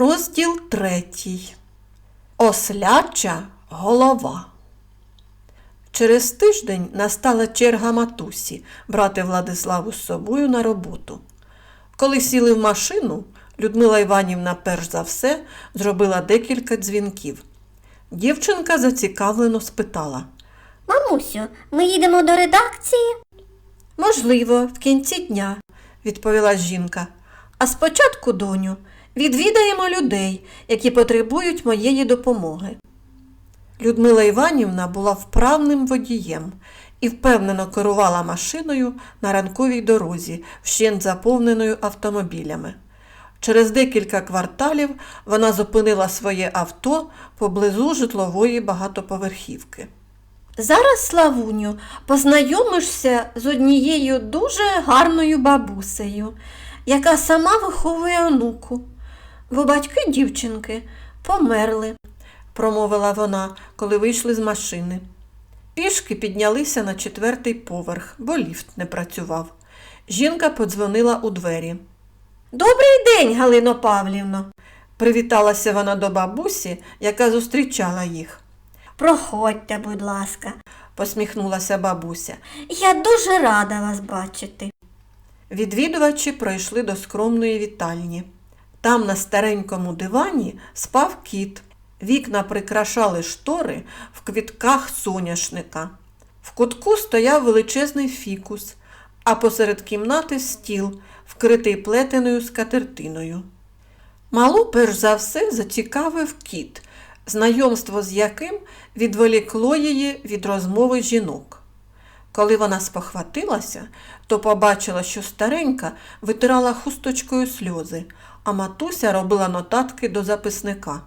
Розділ третій. Осляча голова. Через тиждень настала черга матусі брати Владиславу з собою на роботу. Коли сіли в машину, Людмила Іванівна перш за все зробила декілька дзвінків. Дівчинка зацікавлено спитала. Мамусю, ми їдемо до редакції? Можливо, в кінці дня, відповіла жінка. А спочатку, доню, відвідаємо людей, які потребують моєї допомоги. Людмила Іванівна була вправним водієм і впевнено керувала машиною на ранковій дорозі, вщент заповненою автомобілями. Через декілька кварталів вона зупинила своє авто поблизу житлової багатоповерхівки. Зараз, Славуню, познайомишся з однією дуже гарною бабусею, яка сама виховує онуку. Бо батьки дівчинки померли, промовила вона, коли вийшли з машини. Пішки піднялися на четвертий поверх, бо ліфт не працював. Жінка подзвонила у двері. Добрий день, Галино Павлівно, привіталася вона до бабусі, яка зустрічала їх. Проходьте, будь ласка. посміхнулася бабуся. Я дуже рада вас бачити. Відвідувачі пройшли до скромної вітальні. Там на старенькому дивані спав кіт. Вікна прикрашали штори в квітках соняшника. В кутку стояв величезний фікус, а посеред кімнати стіл, вкритий плетеною скатертиною. Малу перш за все зацікавив кіт, знайомство з яким відволікло її від розмови жінок. Коли вона спохватилася, то побачила, що старенька витирала хусточкою сльози, а матуся робила нотатки до записника.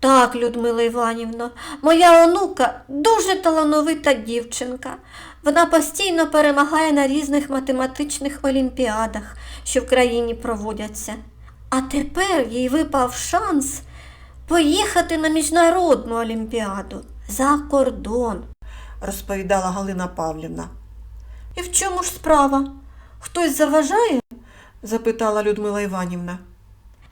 Так, Людмила Іванівна, моя онука дуже талановита дівчинка. Вона постійно перемагає на різних математичних олімпіадах, що в країні проводяться. А тепер їй випав шанс поїхати на міжнародну олімпіаду за кордон. розповідала Галина Павлівна. І в чому ж справа? Хтось заважає? запитала Людмила Іванівна.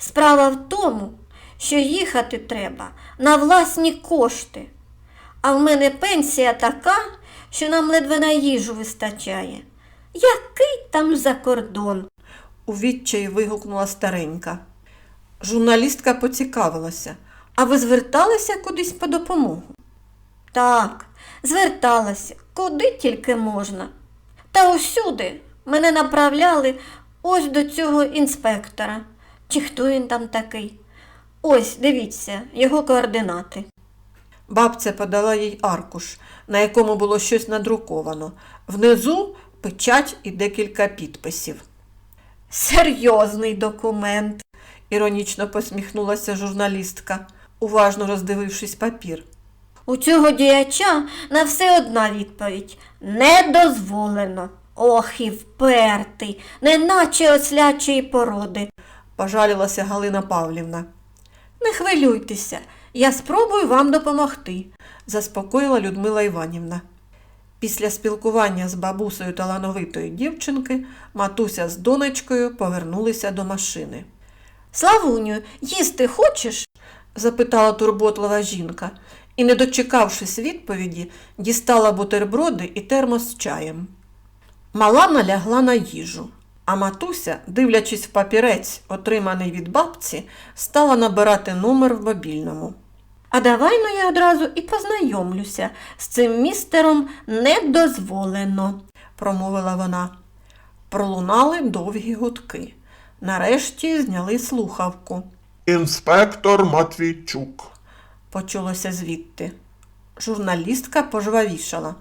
Справа в тому, що їхати треба на власні кошти. А в мене пенсія така, що нам ледве на їжу вистачає. Який там за кордон? У відчаї вигукнула старенька. Журналістка поцікавилася. А ви зверталися кудись по допомогу? Так, зверталася, куди тільки можна. Та усюди мене направляли ось до цього інспектора. Чи хто він там такий? Ось, дивіться, його координати. Бабця подала їй аркуш, на якому було щось надруковано. Внизу печать і декілька підписів. Серйозний документ, іронічно посміхнулася журналістка, уважно роздивившись папір. У цього діяча на все одна відповідь не дозволено. Ох і впертий, неначе ослячої породи. Пожалілася Галина Павлівна. Не хвилюйтеся, я спробую вам допомогти, заспокоїла Людмила Іванівна. Після спілкування з бабусею талановитої дівчинки матуся з донечкою повернулися до машини. Славуню, їсти хочеш? запитала турботлива жінка і, не дочекавшись відповіді, дістала бутерброди і термос з чаєм. Мала налягла на їжу, а матуся, дивлячись в папірець, отриманий від бабці, стала набирати номер в мобільному. А давай ну я одразу і познайомлюся з цим містером недозволено, промовила вона. Пролунали довгі гудки. Нарешті зняли слухавку. Інспектор Матвійчук. Почулося звідти. Журналістка пожвавішала.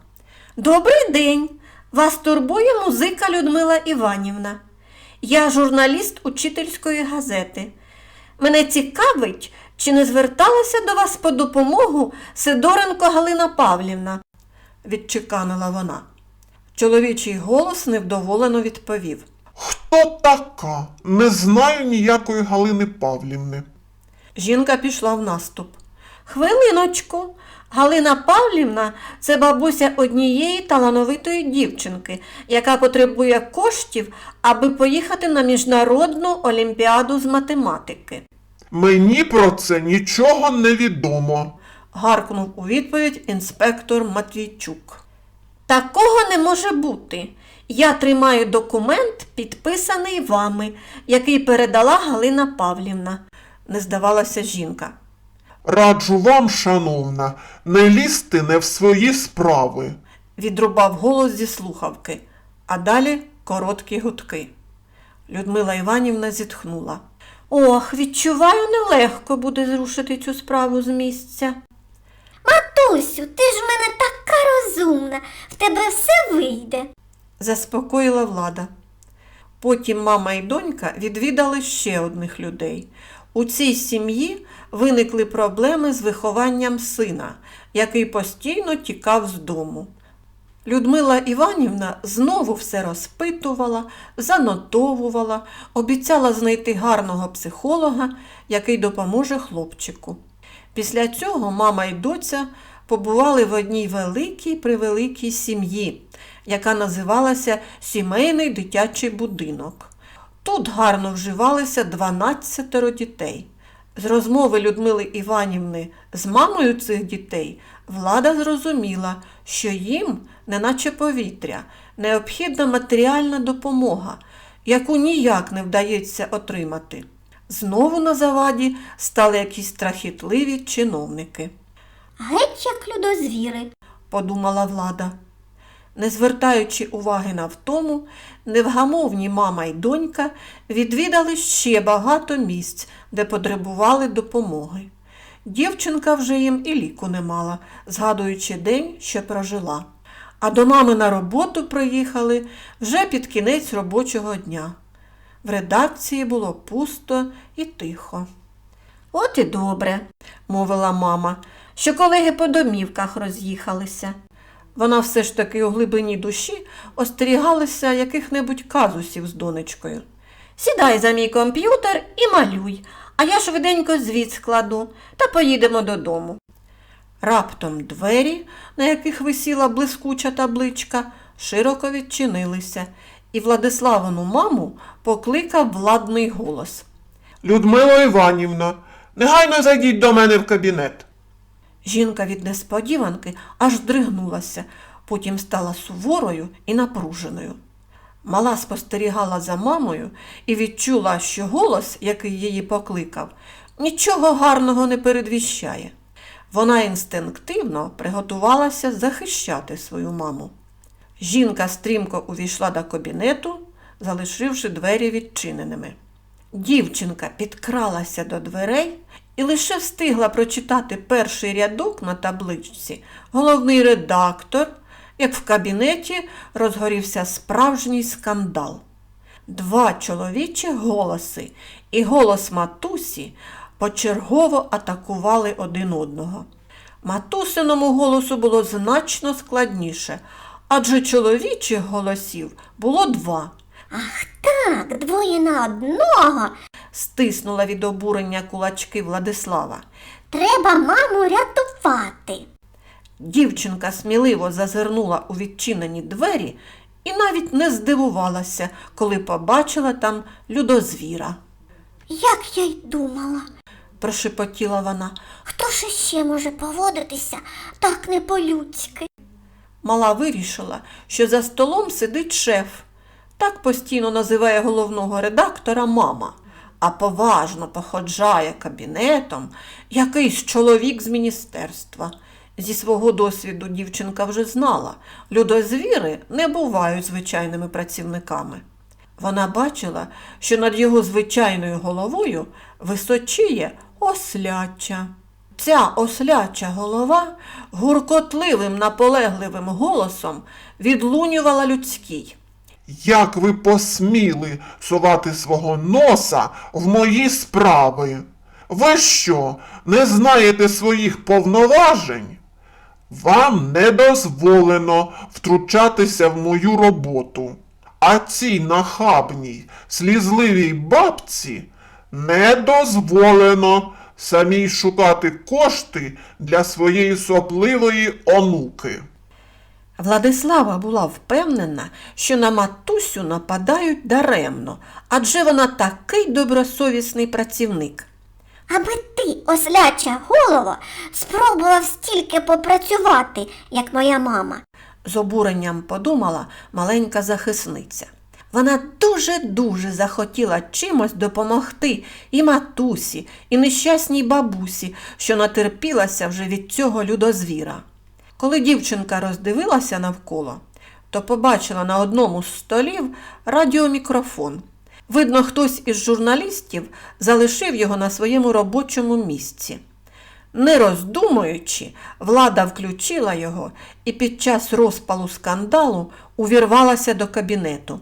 Добрий день! Вас турбує музика Людмила Іванівна. Я журналіст учительської газети. Мене цікавить, чи не зверталася до вас по допомогу Сидоренко Галина Павлівна, відчеканила вона. Чоловічий голос невдоволено відповів. Хто така? Не знаю ніякої Галини Павлівни. Жінка пішла в наступ. Хвилиночку. Галина Павлівна це бабуся однієї талановитої дівчинки, яка потребує коштів, аби поїхати на міжнародну олімпіаду з математики. Мені про це нічого не відомо. гаркнув у відповідь інспектор Матвійчук. Такого не може бути. Я тримаю документ, підписаний вами, який передала Галина Павлівна. Не здавалася жінка. Раджу вам, шановна, не лізти не в свої справи. Відрубав голос зі слухавки, а далі короткі гудки. Людмила Іванівна зітхнула. Ох, відчуваю, нелегко буде зрушити цю справу з місця. Матусю, ти ж в мене така розумна, в тебе все вийде. Заспокоїла влада. Потім мама і донька відвідали ще одних людей. У цій сім'ї виникли проблеми з вихованням сина, який постійно тікав з дому. Людмила Іванівна знову все розпитувала, занотовувала, обіцяла знайти гарного психолога, який допоможе хлопчику. Після цього мама і доця побували в одній великій превеликій сім'ї, яка називалася Сімейний дитячий будинок. Тут гарно вживалися 12 дітей. З розмови Людмили Іванівни з мамою цих дітей влада зрозуміла, що їм, неначе повітря, необхідна матеріальна допомога, яку ніяк не вдається отримати. Знову на заваді стали якісь страхітливі чиновники, Геть як людозвіри. подумала влада. Не звертаючи уваги на втому, невгамовні мама й донька відвідали ще багато місць, де потребували допомоги. Дівчинка вже їм і ліку не мала, згадуючи день, що прожила. А до мами на роботу приїхали вже під кінець робочого дня. В редакції було пусто і тихо. От і добре, мовила мама. що колеги по домівках роз'їхалися. Вона все ж таки у глибині душі остерігалася яких-небудь казусів з донечкою. Сідай за мій комп'ютер і малюй, а я швиденько звіт складу та поїдемо додому. Раптом двері, на яких висіла блискуча табличка, широко відчинилися, і Владиславину маму покликав владний голос. Людмила Іванівна, негайно зайдіть до мене в кабінет. Жінка від несподіванки аж здригнулася, потім стала суворою і напруженою. Мала спостерігала за мамою і відчула, що голос, який її покликав, нічого гарного не передвіщає. Вона інстинктивно приготувалася захищати свою маму. Жінка стрімко увійшла до кабінету, залишивши двері відчиненими. Дівчинка підкралася до дверей і лише встигла прочитати перший рядок на табличці головний редактор, як в кабінеті розгорівся справжній скандал. Два чоловічі голоси і голос матусі почергово атакували один одного. Матусиному голосу було значно складніше, адже чоловічих голосів було два. Ах так, двоє на одного. Стиснула від обурення кулачки Владислава. Треба маму рятувати. Дівчинка сміливо зазирнула у відчинені двері і навіть не здивувалася, коли побачила там людозвіра. Як я й думала. Прошепотіла вона. Хто ж іще може поводитися так не по-людськи? Мала вирішила, що за столом сидить шеф. Так постійно називає головного редактора мама, а поважно походжає кабінетом якийсь чоловік з міністерства. Зі свого досвіду дівчинка вже знала, людозвіри не бувають звичайними працівниками. Вона бачила, що над його звичайною головою височіє осляча. Ця осляча голова гуркотливим наполегливим голосом відлунювала людський. Як ви посміли сувати свого носа в мої справи? Ви що, не знаєте своїх повноважень? Вам не дозволено втручатися в мою роботу. А цій нахабній, слізливій бабці не дозволено самій шукати кошти для своєї сопливої онуки. Владислава була впевнена, що на матусю нападають даремно, адже вона такий добросовісний працівник. аби ти, осляча голова, спробував стільки попрацювати, як моя мама. з обуренням подумала маленька захисниця. Вона дуже-дуже захотіла чимось допомогти і матусі, і нещасній бабусі, що натерпілася вже від цього людозвіра. Коли дівчинка роздивилася навколо, то побачила на одному з столів радіомікрофон. Видно, хтось із журналістів залишив його на своєму робочому місці. Не роздумуючи, влада включила його і під час розпалу скандалу увірвалася до кабінету.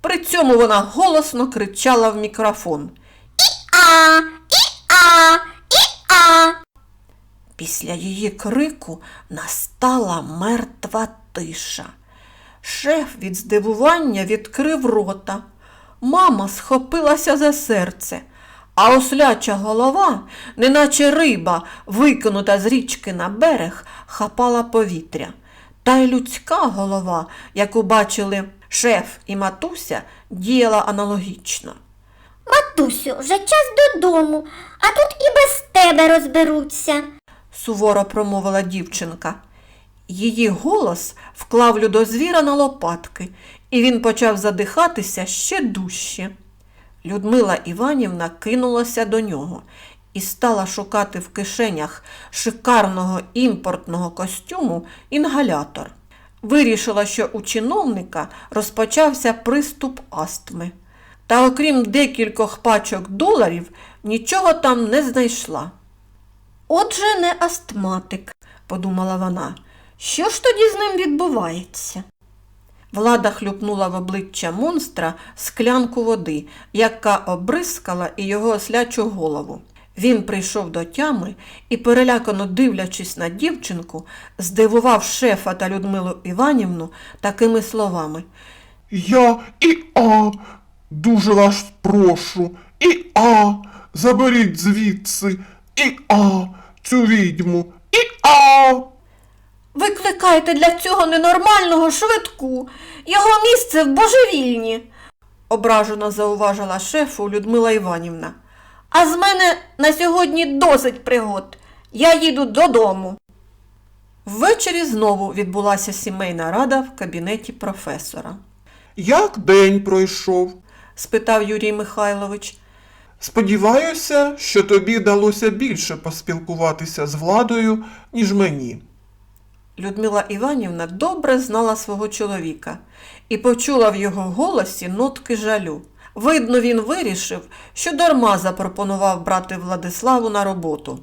При цьому вона голосно кричала в мікрофон. А, і а, і а. Після її крику настала мертва тиша. Шеф від здивування відкрив рота. Мама схопилася за серце, а осляча голова, неначе риба, викинута з річки на берег, хапала повітря. Та й людська голова, яку бачили шеф і матуся, діяла аналогічно. Матусю, вже час додому, а тут і без тебе розберуться. Суворо промовила дівчинка. Її голос вклав людозвіра на лопатки, і він почав задихатися ще дужче. Людмила Іванівна кинулася до нього і стала шукати в кишенях шикарного імпортного костюму інгалятор. Вирішила, що у чиновника розпочався приступ астми. Та окрім декількох пачок доларів, нічого там не знайшла. Отже, не астматик, подумала вона. Що ж тоді з ним відбувається? Влада хлюпнула в обличчя монстра склянку води, яка обрискала і його ослячу голову. Він прийшов до тями і, перелякано дивлячись на дівчинку, здивував шефа та Людмилу Іванівну такими словами. Я і а. Дуже вас прошу. І а. Заберіть звідси. І а. Цю відьму. І а. Викликайте для цього ненормального швидку. Його місце в божевільні, ображено зауважила шефу Людмила Іванівна. А з мене на сьогодні досить пригод. Я їду додому. Ввечері знову відбулася сімейна рада в кабінеті професора. Як день пройшов? спитав Юрій Михайлович. Сподіваюся, що тобі вдалося більше поспілкуватися з владою, ніж мені. Людмила Іванівна добре знала свого чоловіка і почула в його голосі нотки жалю. Видно, він вирішив, що дарма запропонував брати Владиславу на роботу.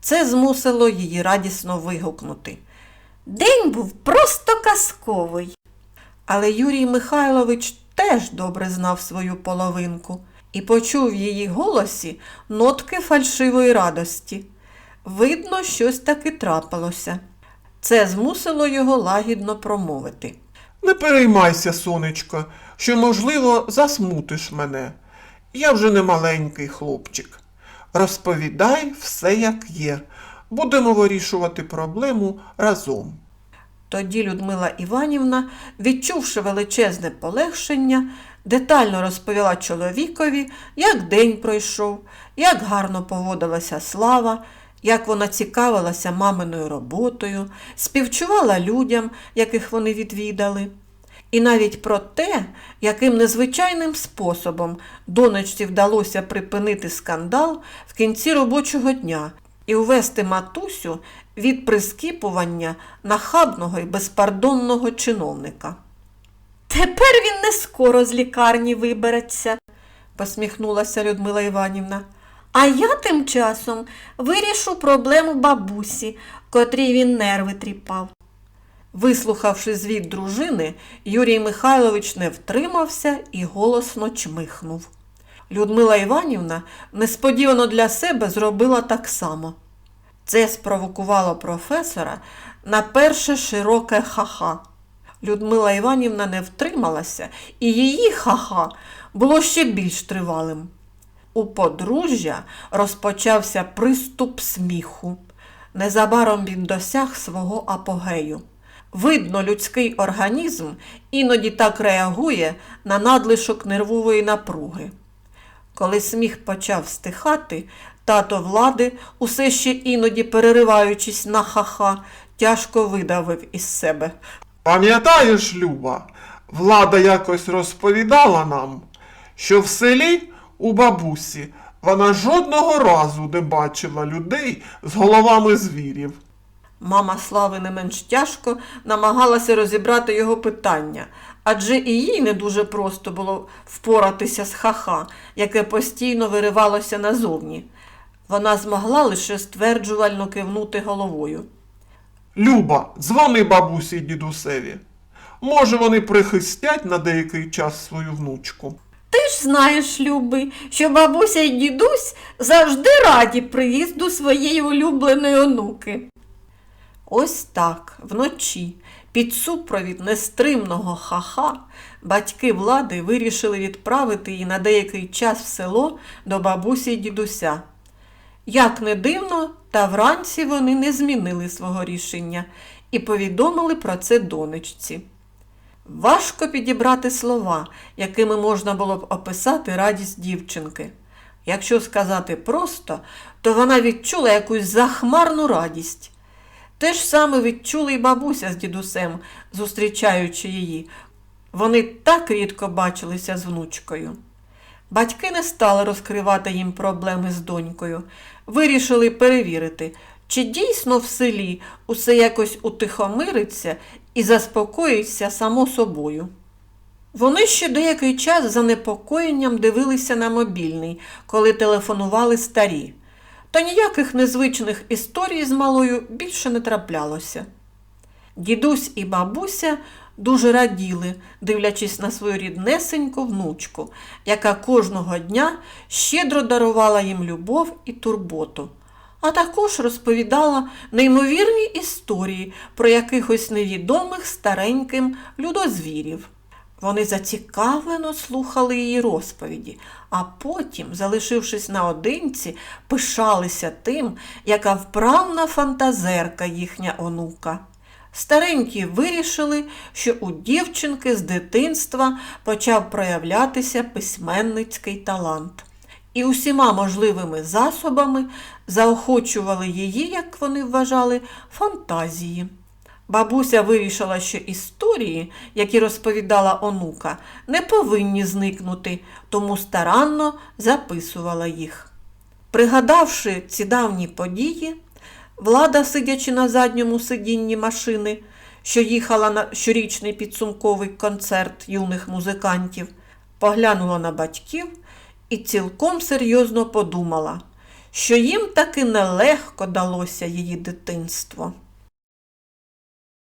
Це змусило її радісно вигукнути. День був просто казковий. Але Юрій Михайлович теж добре знав свою половинку і почув в її голосі нотки фальшивої радості. Видно, щось таки трапилося. Це змусило його лагідно промовити. Не переймайся, сонечко, що, можливо, засмутиш мене. Я вже не маленький хлопчик. Розповідай все, як є. Будемо вирішувати проблему разом. Тоді Людмила Іванівна, відчувши величезне полегшення, детально розповіла чоловікові, як день пройшов, як гарно поводилася слава, як вона цікавилася маминою роботою, співчувала людям, яких вони відвідали. І навіть про те, яким незвичайним способом донечці вдалося припинити скандал в кінці робочого дня і увести матусю від прискіпування нахабного і безпардонного чиновника. Тепер він не скоро з лікарні вибереться, посміхнулася Людмила Іванівна. А я тим часом вирішу проблему бабусі, котрій він нерви тріпав. Вислухавши звіт дружини, Юрій Михайлович не втримався і голосно чмихнув. Людмила Іванівна несподівано для себе зробила так само. Це спровокувало професора на перше широке ха-ха. Людмила Іванівна не втрималася, і її ха-ха було ще більш тривалим. У подружжя розпочався приступ сміху. Незабаром він досяг свого апогею. Видно, людський організм іноді так реагує на надлишок нервової напруги. Коли сміх почав стихати, тато влади, усе ще іноді перериваючись на ха-ха, тяжко видавив із себе. Пам'ятаєш, Люба, влада якось розповідала нам, що в селі у бабусі вона жодного разу не бачила людей з головами звірів. Мама Слави не менш тяжко намагалася розібрати його питання, адже і їй не дуже просто було впоратися з ха-ха, яке постійно виривалося назовні. Вона змогла лише стверджувально кивнути головою. Люба, дзвони бабусі й дідусеві. Може, вони прихистять на деякий час свою внучку. Ти ж знаєш, Любий, що бабуся і дідусь завжди раді приїзду своєї улюбленої онуки. Ось так, вночі, під супровід нестримного ха-ха, батьки влади вирішили відправити її на деякий час в село до бабусі й дідуся. Як не дивно, та вранці вони не змінили свого рішення і повідомили про це донечці. Важко підібрати слова, якими можна було б описати радість дівчинки. Якщо сказати просто, то вона відчула якусь захмарну радість. Те ж саме відчули й бабуся з дідусем, зустрічаючи її. Вони так рідко бачилися з внучкою. Батьки не стали розкривати їм проблеми з донькою, вирішили перевірити, чи дійсно в селі усе якось утихомириться і заспокоїться само собою. Вони ще деякий час з занепокоєнням дивилися на мобільний, коли телефонували старі. Та ніяких незвичних історій з малою більше не траплялося. Дідусь і бабуся дуже раділи, дивлячись на свою ріднесеньку внучку, яка кожного дня щедро дарувала їм любов і турботу, а також розповідала неймовірні історії про якихось невідомих стареньким людозвірів. Вони зацікавлено слухали її розповіді, а потім, залишившись наодинці, пишалися тим, яка вправна фантазерка їхня онука. Старенькі вирішили, що у дівчинки з дитинства почав проявлятися письменницький талант. І усіма можливими засобами заохочували її, як вони вважали, фантазії. Бабуся вирішила, що історії, які розповідала онука, не повинні зникнути, тому старанно записувала їх. Пригадавши ці давні події, влада, сидячи на задньому сидінні машини, що їхала на щорічний підсумковий концерт юних музикантів, поглянула на батьків і цілком серйозно подумала, що їм таки нелегко далося її дитинство.